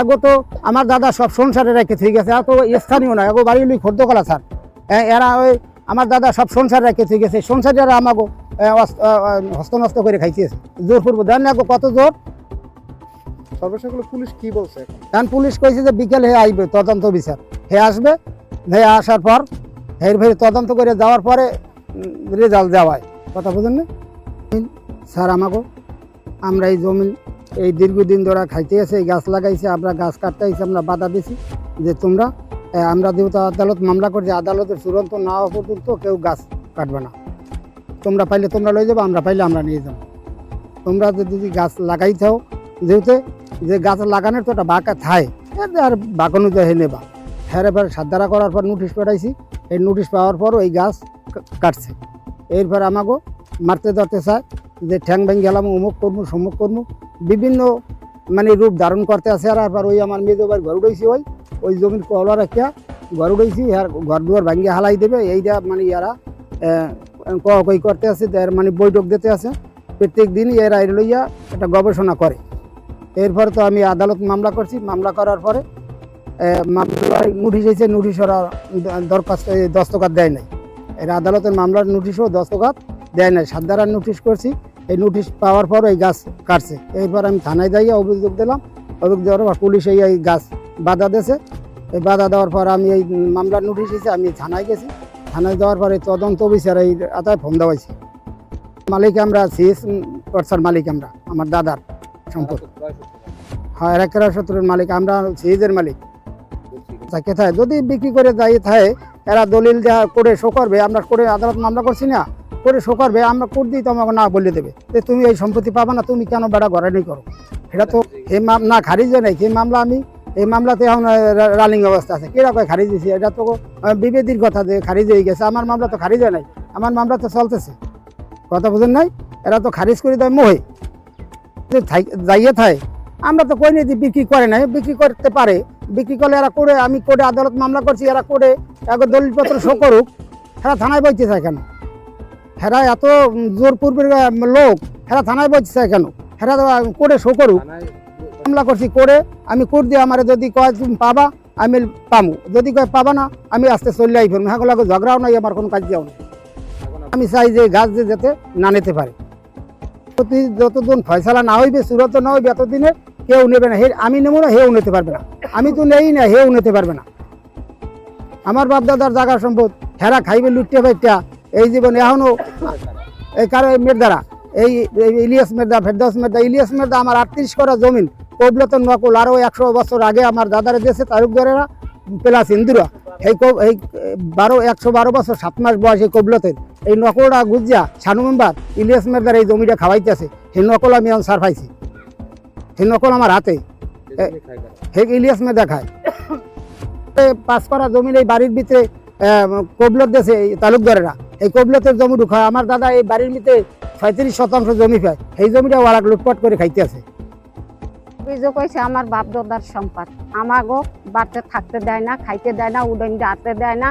এগো তো আমার দাদা সব সংসারে রেখে ঠিক গেছে এত স্থানীয় না এগো বাড়ি লই খর্দকলা স্যার। এরা ওই আমার দাদা সব সংসার রেখে ঠিক আছে সংসারে এরা আমাকে হস্তনস্ত করে খাইতেছে। জোর করব দেন না কত জোর? সর্বশেষগুলো পুলিশ কি বলছে এখন? কারণ পুলিশ কইছে যে বিকেলে হে আইবে তদন্ত বিচার। হে আসবে হে আসার পর হের ফের তদন্ত করে যাওয়ার পরে রেজাল্ট দেওয়ায়। কথা বুঝেন না? স্যার আমাকে আমরা এই জমি এই দীর্ঘদিন ধরে খাইতে আছে, এই গাছ লাগাইছে, আমরা গাছ কাটতে আইছি, আমরা বাধা দিছি যে তোমরা আমরা যেহেতু আদালত মামলা করছি, আদালতের চূড়ান্ত না হওয়া পর্যন্ত কেউ গাছ কাটবে না। তোমরা পাইলে তোমরা লয়ে যাব, আমরা পাইলে আমরা নিয়ে যাব। তোমরা যদি গাছ লাগাইছাও যেহেতু যে গাছ লাগানোর তো একটা বাঁকা থায় আর বাঁকানো যায় নেবা। হ্যাঁ এবার সাদ্দারা করার পর নোটিশ পাঠাইছি, এই নোটিশ পাওয়ার পর ওই গাছ কাটছে। এরপর আমাকেও মারতে ধরতে চায়, যে ঠ্যাং ভেঙে গেলাম, অমুক করব সমুক করব বিভিন্ন মানে রূপ ধারণ করতে আছে। আর আর ওই আমার মেয়ে বাড়ি ঘর উঠেছি ওই ওই জমির কলা রাখিয়া ঘর উঠেছি আর ঘর দুয়ার ভাঙ্গিয়ে হালাই দেবে। এইটা মানে ইয়ারা কই করতে আছে, এর মানে বৈঠক দিতে আছে। প্রত্যেক দিনই এরা এর লইয়া একটা গবেষণা করে। এরপর তো আমি আদালত মামলা করছি। মামলা করার পরে মামলায় নোটিশ এসেছে নোটিশ ওরা দরখাস্ত এই দস্তখত দেয় নাই। এর আদালতের মামলার নোটিশও দস্তখত দেয় নাই। সাতদারার নোটিশ করছি। এই নোটিশ পাওয়ার পর এই গাছ কাটছে। এরপর আমি থানায় যাইয়া অভিযোগ দিলাম। অভিযোগ দেওয়ার পর পুলিশ এই গাছ বাধা দিয়েছে। এই বাধা দেওয়ার পর আমি এই মামলার নোটিশ এসে আমি থানায় গেছি। থানায় যাওয়ার পরে তদন্ত বিচার এই আতায় ফোন দেওয়াইছি। মালিক আমরা সিএস পর্সার মালিক আমরা, আমার দাদার সম্পদ। হ্যাঁ এক সত্তরের মালিক, আমরা সিএজের মালিক। থাকে থাকে যদি বিক্রি করে যাই থাকে এরা দলিল দেওয়া করে শো করবে, আমরা করে আদালত মামলা করছি না। করে শো করবে আমরা কোর্ট দিই তোমাকে না বলে দেবে। যে তুমি এই সম্পত্তি পাবা না তুমি কেন বেড়া নেই করো? এটা তো এই না খারিজ নেই। সেই মামলা আমি এই মামলাতে এখন রানিং অবস্থা আছে। কীরকম খারিজ দিছি এটা তো আহ, বিবেদির কথা যে খারিজ হয়ে গেছে। আমার মামলা তো খারিজ নাই। আমার মামলা তো চলতেছে। কথা বুঝেন নাই? এরা তো খারিজ করে দেয় মোহে। যাইয়ে থাকে আমরা তো কই নিয়ে বিক্রি করে নাই। বিক্রি করতে পারে। বিক্রি করলে এরা করে আমি কোর্টে আদালত মামলা করছি এরা করে দলিলপত্র শো করুক। এরা থানায় বইতে চায় কেন হেরা এত উম, জোর পূর্বের লোক হেরা থানায় চায় কেন? হেরা কোর্টে শো করুক। মামলা করছি করে আমি কোর্ট দিয়ে আমার যদি কয় তুমি পাবা আমি পামু। যদি কয় পাবা না আমি আস্তে চলে আই ফেরবো হ্যাঁ ঝগড়াও নাই আমার কোনো কাজ যাও না আমি চাই যে গাছ যে যাতে না নিতে পারে। প্রতি যতদিন ফয়সালা না হইবে সুরত না হইবে এতদিনে কেউ নেবে না। হে আমি নেব না হেও নিতে পারবে না। আমি তো নেই না হেও নিতে পারবে না। আমার বাপ দাদার জায়গা সম্পদ হেরা খাইবে লুটতে পাইটা এই জীবনে এখনও এই কারও এই মেরদারা, এই ইলিয়াস মেরদা ফেরদাস মেরদা, ইলিয়াস মেরদা আমার আটত্রিশ করা জমিন, কবলতন নকল আরও একশো বছর আগে আমার দাদারা দেশে তারুকদারেরা প্লাস ইন্দুরা। এই এই বারো, একশো বারো বছর, সাত মাস বয়স এই কবলতের। এই নকলটা গুজিয়া, ছানু মেম্বার, ইলিয়াস মেরদার এই জমিটা খাওয়াইতেছে। সেই নকল আমি এখন সার পাইছি। সেই নকল আমার হাতে। হে ইলিয়াস মেদা খায়। পাঁচ করা জমিন এই বাড়ির ভিতরে কবলত দেশে তালুকদারেরা। এই কবলতের জমি ঢুকায় আমার দাদা এই বাড়ির ভিতরে ছয়ত্রিশ শতাংশ জমি পায়। এই জমিটা ওরা লুটপাট করে খাইতে আছে। অভিযোগ হয়েছে আমার বাপ দাদার সম্পদ। আমাগো বাড়তে থাকতে দেয় না খাইতে দেয় না উডেন যাতে দেয় না।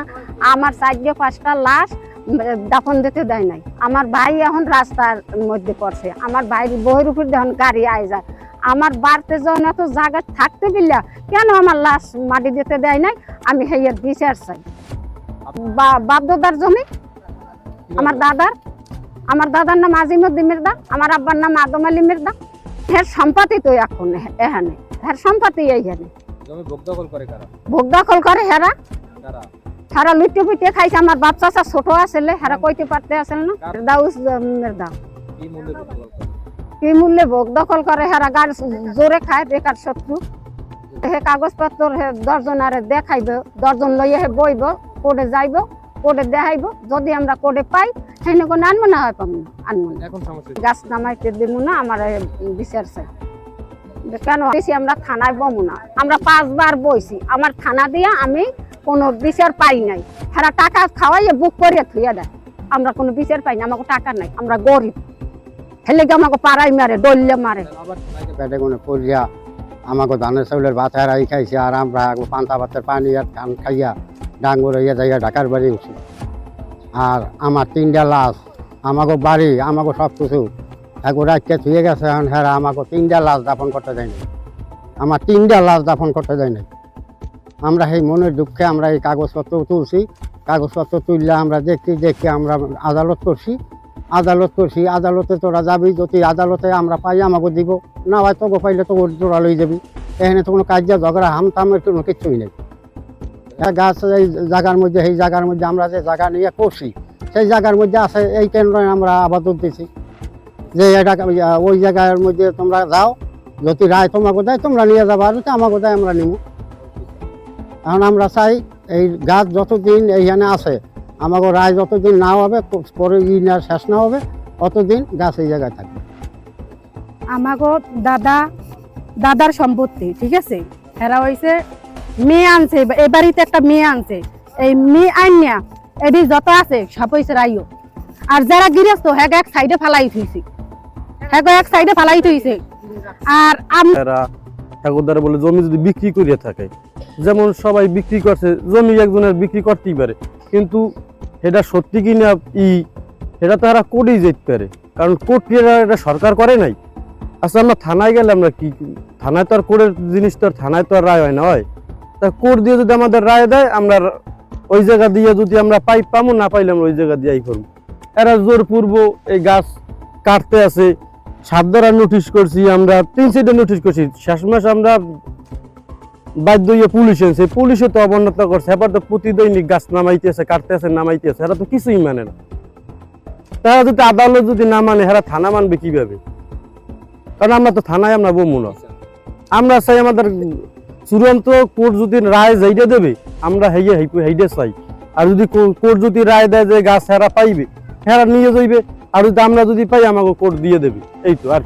আমার চারটে পাঁচটা লাশ দাফন দিতে দেয় নাই। আমার ভাই এখন রাস্তার মধ্যে পড়ছে। আমার ভাই বইয়ের উপর যখন গাড়ি আয় যায় আমার বাড়তে যখন এত জায়গা থাকতে দিলা কেন আমার লাশ মাটি দিতে দেয় নাই? আমি হেয়ের বিচার চাই। বা- বাপ দাদার জমি? আমার দাদার আমার দাদার নাম আজিমুদ্দিন মির্দা আমার আব্বার নাম আদম আলী মির্দা হের সম্পত্তি তো এখন এখানে। হের সম্পত্তি এইখানে। ভোগ দখল করে হেরা। হেরা লুটে পুটে খাইছে আমার বাপ চাচা ছোট আসলে হেরা কইতে পারতে আসলে না। দাউস মির্দা কি মূল্যে ভোগ দখল করে? কি মূল্যে ভোগ দখল করে হেরা? গাড়ি জোরে খায় বেকার শত্রু। হে কাগজপত্র হে দশজন আরে দেখাইব দশজন লইয়ে হে বইব কোর্টে যাইব। কোর্টে দেখাইব। যদি আমরা কোর্টে পাই সেনে কোনো আনব না হয় পাবো না আনব না এখন সমস্যা কি? গাছ নামাইতে দিব না আমার বিচার চাই। কেন? বেশি আমরা থানায় বমু না। আমরা পাঁচবার বইছি। আমার থানা দিয়ে আমি কোনো বিচার পাই নাই। হেরা টাকা খাওয়াইয়ে বুক করে থুয়ে দেয়। আমরা কোনো বিচার পাই না আমাকে টাকা নাই। আমরা গরিব। হেলে কি আমাকে পাড়াই মারে ডললে মারে। পেটে কোনো পড়িয়া আমাকে ধানের চাউলের ভাত হারাই খাইছে আর আমরা পান্তা ভাতের পানি আর ধান খাইয়া ডাঙ্গুর হইয়া যাইয়া ঢাকার বাড়ি উঠছি। আর আমার তিনটা লাশ আমাকে বাড়ি আমাকে সব কিছু। একবার রাখতে গেছে এখন হ্যাঁ আমাকে তিনটা লাশ দাফন করতে দেয়নি আমার তিনটা লাশ দাফন করতে দেয় নাই। আমরা সেই মনের দুঃখে আমরা এই কাগজপত্র তুলছি। কাগজপত্র তুললে আমরা দেখতে দেখে আমরা আদালত করছি। আদালত করছি, আদালতে তোরা যাবি, যদি আদালতে আমরা পাই আমাকে দিব। না হয় তোকে পাইলে তো তোরা লই যাবি। এখানে তো কোনো কাজিয়া ঝগড়া, হামতামের কোনো কিচ্ছুই নেই। গাছ এই জায়গার মধ্যে, এই জায়গার মধ্যে আমরা যে জায়গা নিয়ে করছি, সেই জায়গার মধ্যে আছে, এই কেন্দ্রে আমরা আবাদ দিছি যে এটা ওই জায়গার মধ্যে তোমরা যাও, যদি রায় তোমাকে দেয়, তোমরা নিয়ে যাবা, আর যদি আমাকে দেয়, আমরা নিব এখন আমরা চাই, এই গাছ যতদিন এইখানে আছে, আমাকে রায় যতদিন না হবে, পরে ই শেষ না হবে অতদিন গাছ এই জায়গায় থাকবে। আমাগো দাদা, দাদার সম্পত্তি, ঠিক আছে? এরা হইছে মেয়ে আনছে, এ বাড়িতে একটা মেয়ে আনছে। এই মেয়ে আইনিয়া এটি যত আছে, সব রাইও। আর যারা গৃহস্থ হ্যাঁ এক সাইডে ফালাই থইছি। হ্যাঁ এক সাইডে ফালাই থইছে। আর আম এরা ঠাকুরদারে বলে, জমি যদি বিক্রি করিয়া থাকে। যেমন সবাই বিক্রি করছে, জমি একজনের বিক্রি করতেই পারে। কিন্তু এটা সত্যি কি না ই, এটা তো এরা কোর্টেই যেতে পারে। কারণ কোর্ট এটা সরকার করে নাই? আচ্ছা আমরা থানায় গেলে আমরা কি থানায় তো আর কোর্টের জিনিস তো আর থানায় তো আর রায় হয় না, হয়? তা কোর্ট দিয়ে যদি আমাদের রায় দেয়, আমরা ওই জায়গা দিয়ে যদি আমরা পাই পাবো না পাইলে আমরা ওই জায়গা দিয়েই করব। এরা জোর পূর্ব এই গাছ কাটতে আছে। সাত দ্বারা নোটিশ করছি আমরা, তিন সাইডে নোটিশ করছি। শেষ মাস আমরা বাধ্য হয়ে পুলিশ এনেছে। পুলিশে তো অবনতা করছে। এবার তো প্রতিদৈনিক গাছ নামাইতেছে কাটতেছে নামাইতেছে এরা তো কিছুই মানে না। তারা যদি আদালত যদি না মানে এরা থানা মানবে কীভাবে? কারণ আমরা তো থানায় আমরা বমুন আমরা চাই আমাদের চূড়ান্ত কোর্ট যদি রায় যেইটা দেবে, আমরা হেয়ে হেইডে চাই আর যদি কোর্ট যদি রায় দেয় যে গাছ হেরা পাইবে হেরা নিয়ে যাইবে, আর যদি আমরা যদি পাই, আমাকে কোর্ট দিয়ে দেবে এই তো আর।